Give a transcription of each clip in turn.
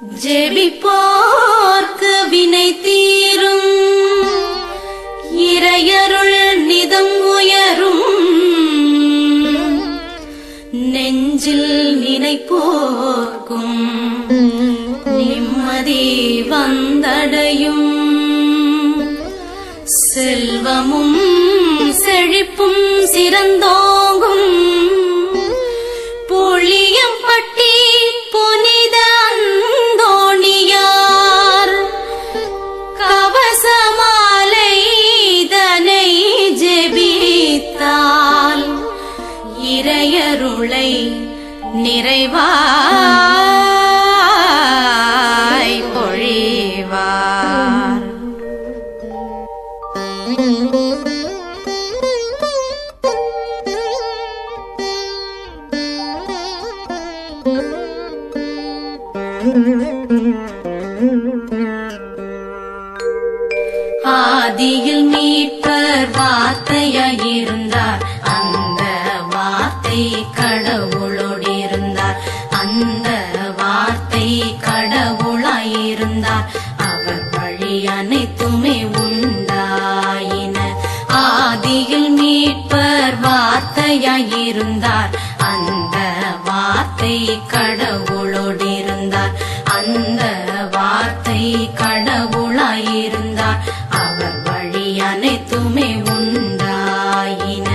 ஜெபிப்போர்க்கு வினை தீரும். இறையருள் நிதம் உயரும். நெஞ்சில் நினைப்போர்க்கும். நிம்மதி வந்தடையும். செல்வமும் செழிப்பும் சிறந்தோ இறையருளை நிறைவா வார்த்தையாயிருந்தார் அந்த வார்த்தை கடவுளோடிருந்தார். அந்த வார்த்தை கடவுளாயிருந்தார். அவர் வழி அனைத்துமே உண்டாயின.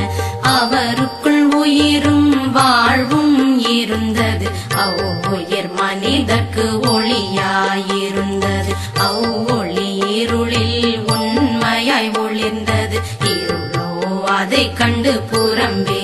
அவருக்குள் உயிரும் வாழ்வும் இருந்தது. அவ்வுயர் மனிதற்கு ஒளியாயிருந்தது. அவ்வொளி இருளில் உண்மையாய் ஒளிர்ந்தது. இருளோ அதை கண்டு புறம்பே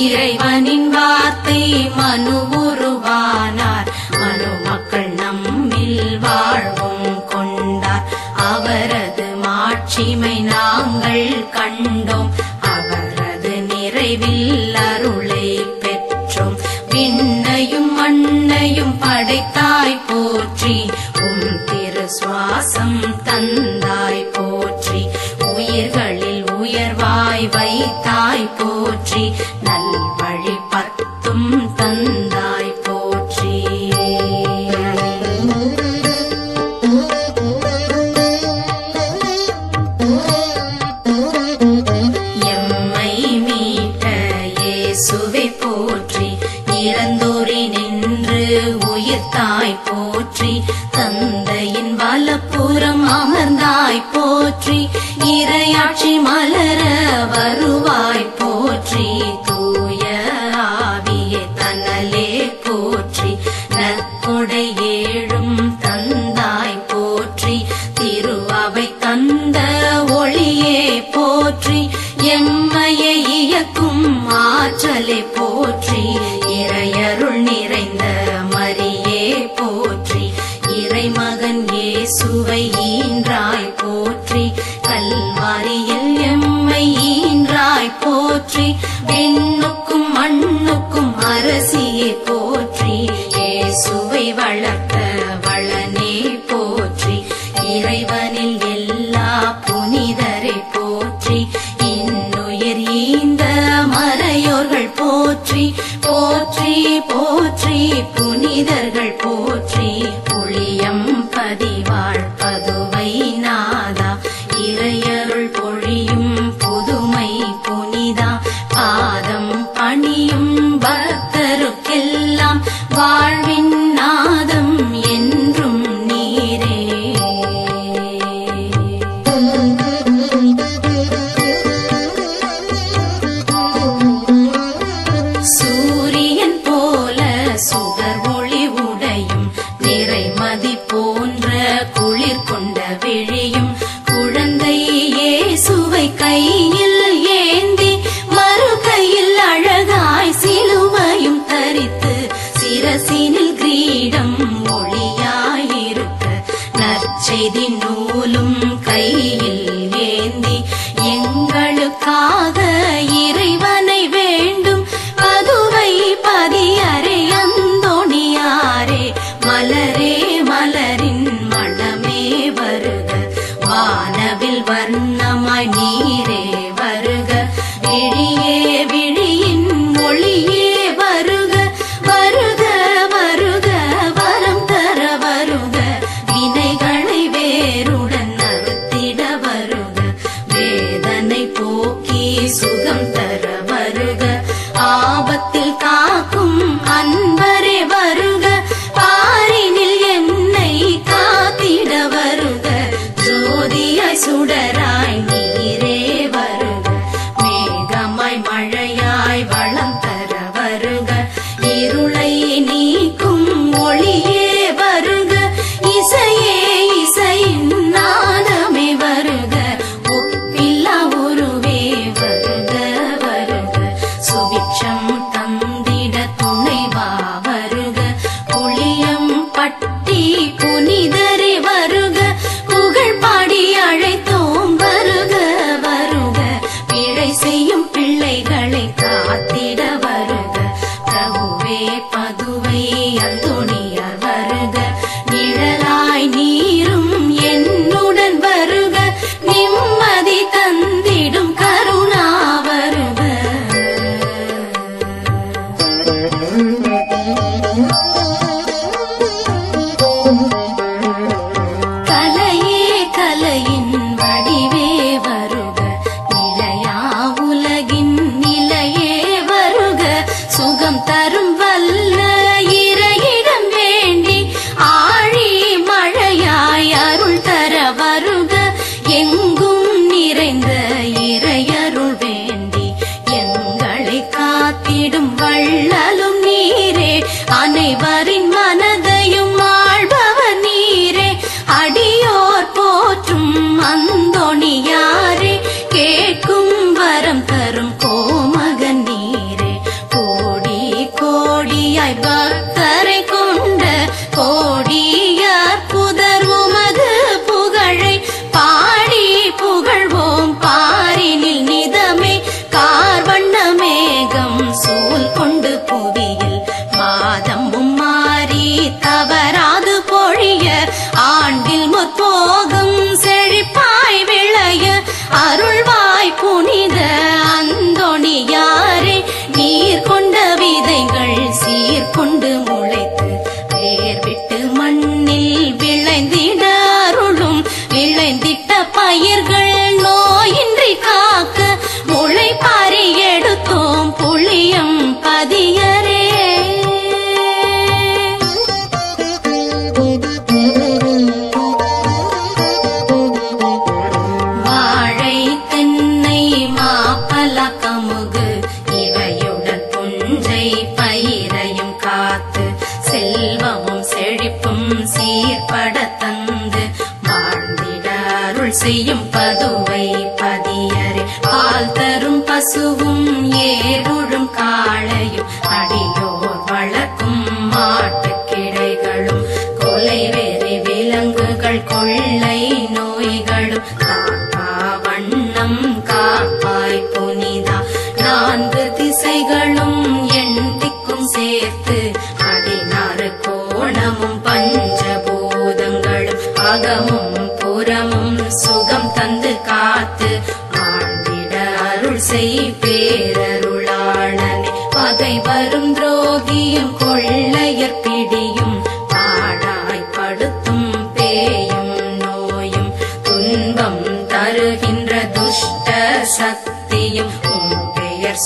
இறைவனின் வார்த்தை மனு உருவானார். மனு மக்கள் நம்மில் வாழ்வும் கொண்டார். அவரது மாட்சிமை நாங்கள் கண்டோம். அவரது நிறைவில் இறைவன் குளிர் கொண்டு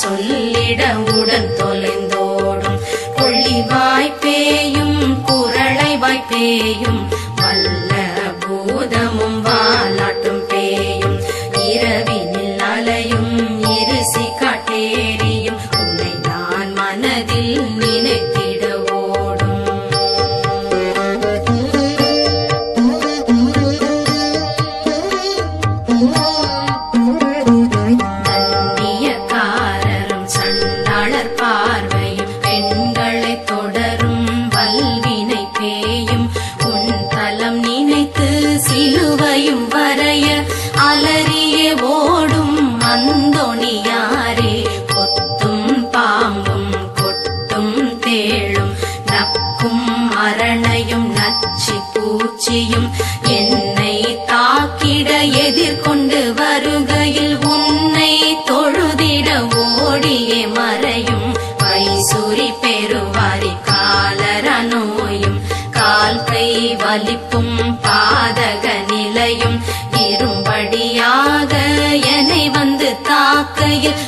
சொல்லிட உடன் தொலைந்தோடும். கொள்ளி வாய்ப்பேயும் குரளை வாய்ப்பேயும்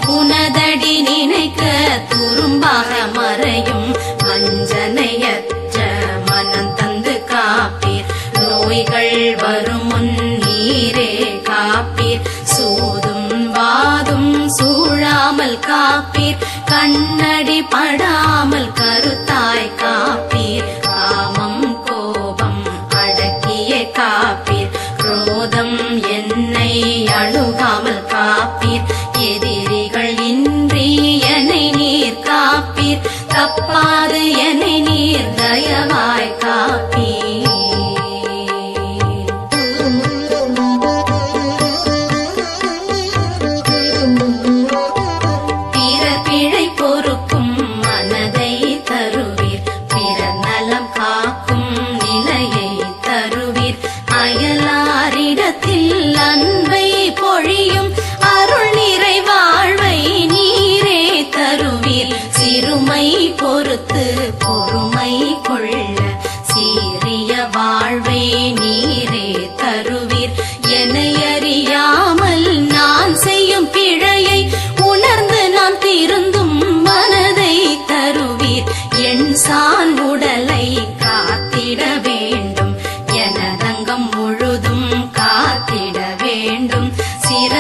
உன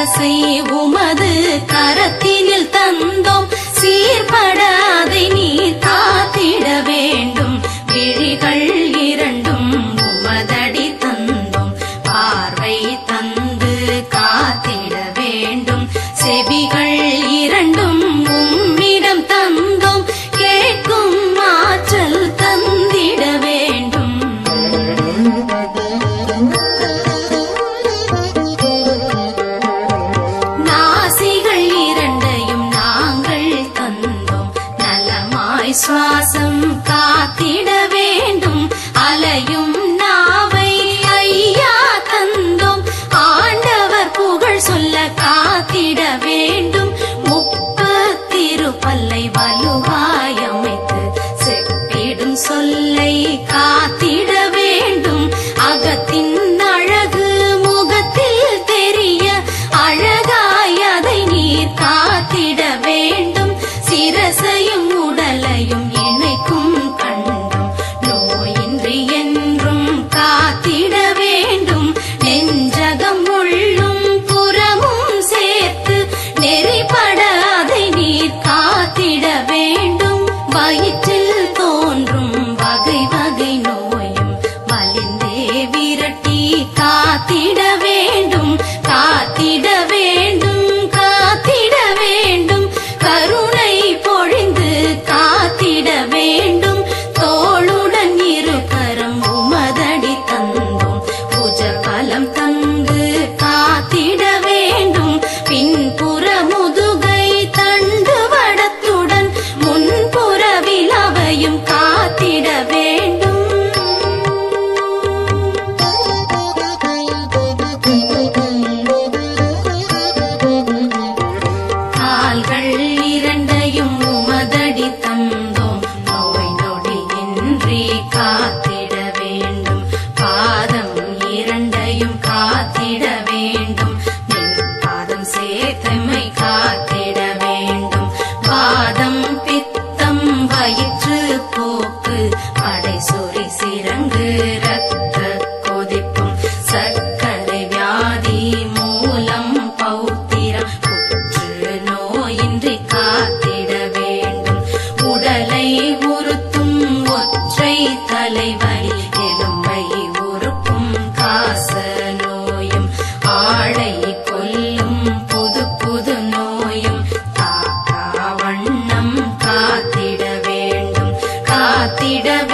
அரசை உமது கரத்தில்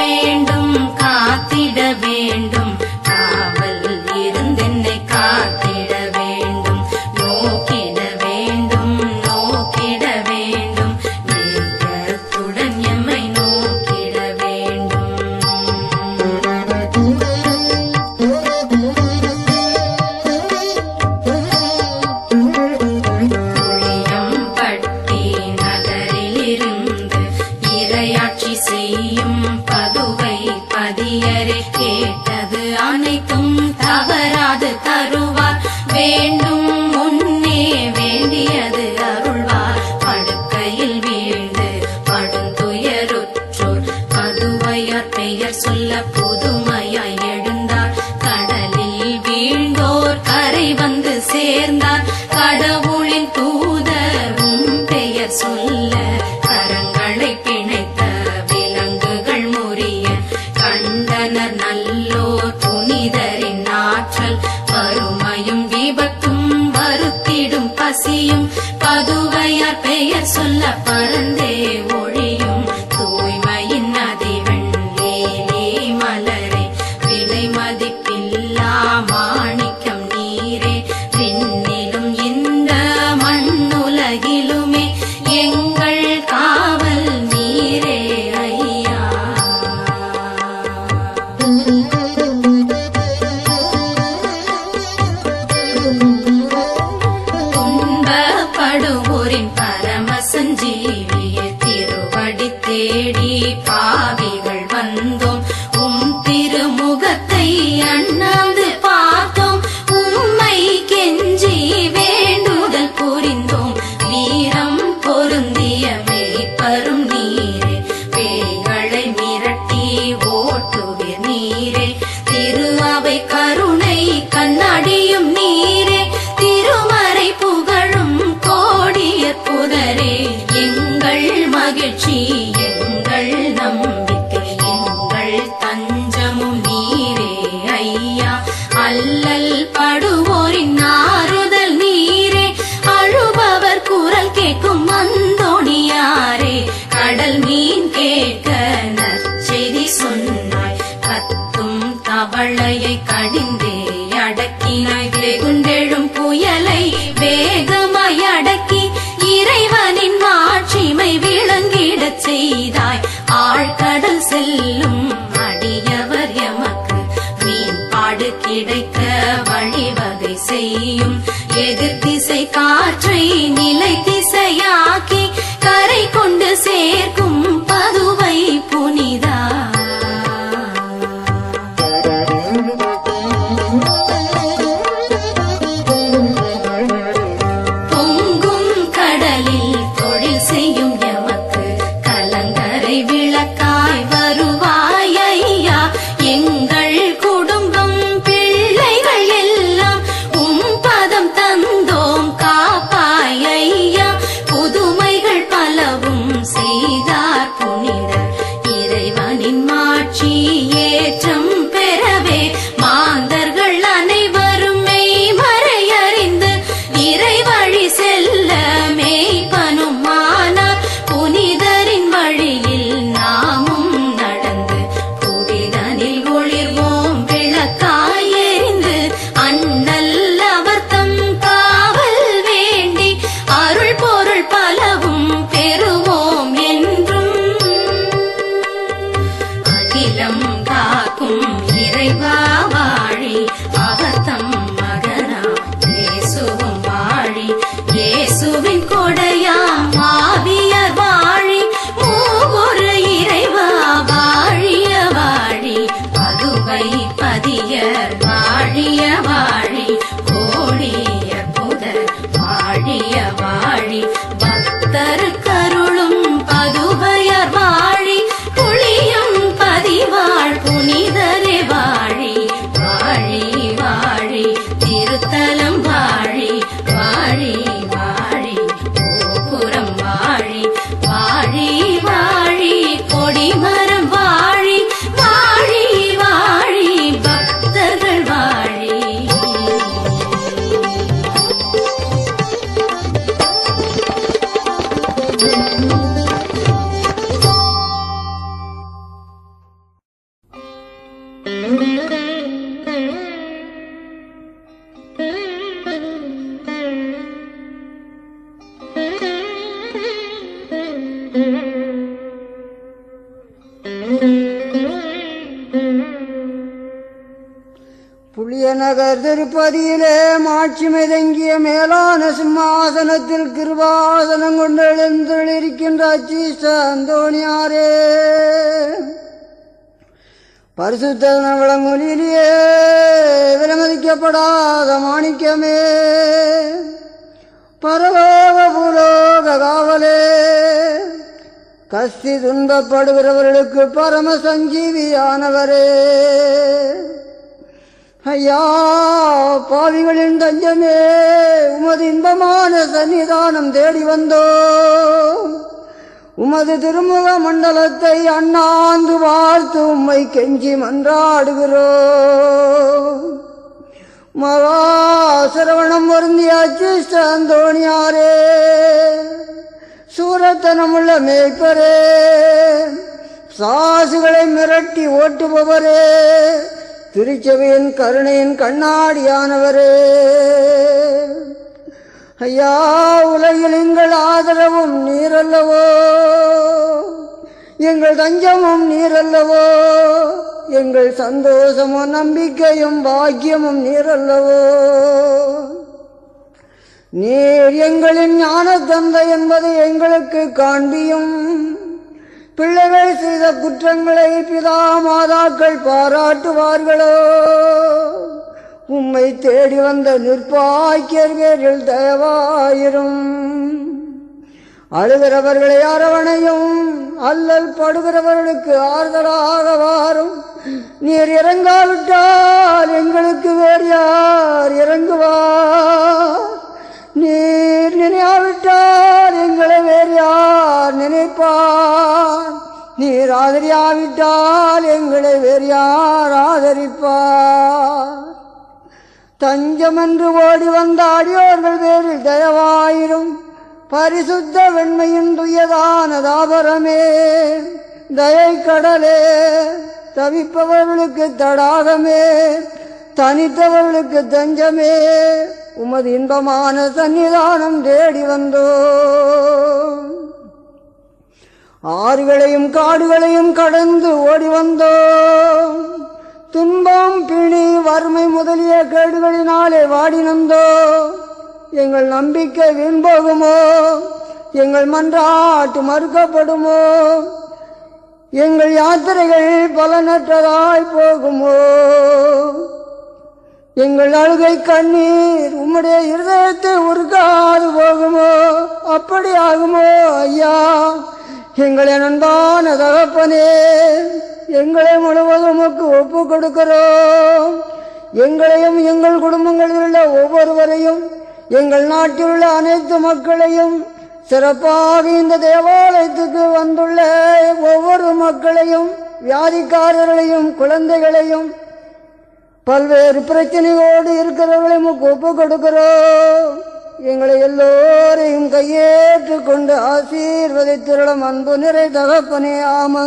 வேண்டும். பெயர் சொல்ல புதுமையாய் எழுந்தார். கடலில் வீழ்ந்தோர் கரை வந்து சேர்ந்தார். கடவுளின் தூதரும் பெயர் சொல்ல மகிழ்ச்சி. திருப்பதியிலே மாட்சி மிதங்கிய மேலான சிம்மாசனத்தில் கிருபாசனம் கொண்டு எழுந்தொழிருக்கின்ற அச்சீஷ்ட அந்தோணியாரே. பரிசுத்தன விளங்கொலியிலேயே விலமதிக்கப்படாத மாணிக்கமே. பரலோக பூலோக காவலே. கஸ்தி துன்பப்படுகிறவர்களுக்கு பரம சஞ்சீவியானவரே. ஐயா பாவிகளின் தஞ்சமே உமது இன்பமான சன்னிதானம் தேடி வந்தோ. உமது திருமுக மண்டலத்தை அண்ணாந்து வாழ்த்து உம்மை கெஞ்சி மன்றாடுகிறோ. மகா சிரவணம் வருந்திய அந்தோணியாரே சூரத்தனமுள்ள மேய்ப்பரே சாசுகளை மிரட்டி ஓட்டுபவரே திருச்சபையின் கருணையின் கண்ணாடியானவரே. ஐயா உலகில் எங்கள் ஆதரவும் நீரல்லவோ? எங்கள் தஞ்சமும் நீரல்லவோ? எங்கள் சந்தோஷமும் நம்பிக்கையும் பாக்கியமும் நீரல்லவோ? நீர் எங்களின் ஞான தந்தை என்பதை எங்களுக்கு காண்பியும். பிள்ளைகள் செய்த குற்றங்களை பிதா மாதாக்கள் பாராட்டுவார்களோ? உம்மை தேடி வந்த நிற்பாக்கியர் பேரில் தயவாயிரும். அழுகிறவர்களை அரவணையும் அல்லல் படுகிறவர்களுக்கு ஆறுதலாக வாரும். நீர் இறங்காவிட்டால் எங்களுக்கு வேறு யார் இறங்குவார்? நீர் நினையாவிட்டால் எங்களை வேறு யார் நினைப்பார்? நீர் ஆதரியாவிட்டால் எங்களை வேறு யார் ஆதரிப்பார்? தஞ்சம் என்று ஓடி வந்த அடியோர்கள் பேரில் தயவாயிரும். பரிசுத்த வெண்மையின் துயதான தாபரமே. தயை கடலே தவிப்பவர்களுக்கு தடாகமே. தனித்தவர்களுக்கு தஞ்சமே உமது இன்பமான சன்னிதானம் தேடி வந்தோ. ஆறுகளையும் காடுகளையும் கடந்து ஓடி வந்தோம் துன்பம் பிணி வறுமை முதலிய கேடுகளினாலே வாடி நந்தோ. எங்கள் நம்பிக்கை வீண்போகுமோ எங்கள் மன்றாட்டு மறுக்கப்படுமோ? எங்கள் யாத்திரைகள் பலனற்றதாய் போகுமோ? எங்கள் அழுகை கண்ணீர் உம்முடைய இருதயத்தை உருக்காது போகுமோ? அப்படி ஆகுமோ ஐயா? எங்களை நண்பான தகப்பனே எங்களை முழுவதும் உமக்கு ஒப்பு கொடுக்கிறோம். எங்களையும் எங்கள் குடும்பங்களில் உள்ள ஒவ்வொருவரையும் எங்கள் நாட்டில் உள்ள அனைத்து மக்களையும் சிறப்பாக இந்த தேவாலயத்துக்கு வந்துள்ள ஒவ்வொரு மக்களையும் வியாதிக்காரர்களையும் குழந்தைகளையும் பல்வேறு பிரச்சனையோடு இருக்கிறவர்களை ஒப்பு கொடுக்கிறோம். எங்களை எல்லோரையும் கையேற்று கொண்டு ஆசீர்வதித்திருளம் அன்பு நிறை தகப்பனே ஆமா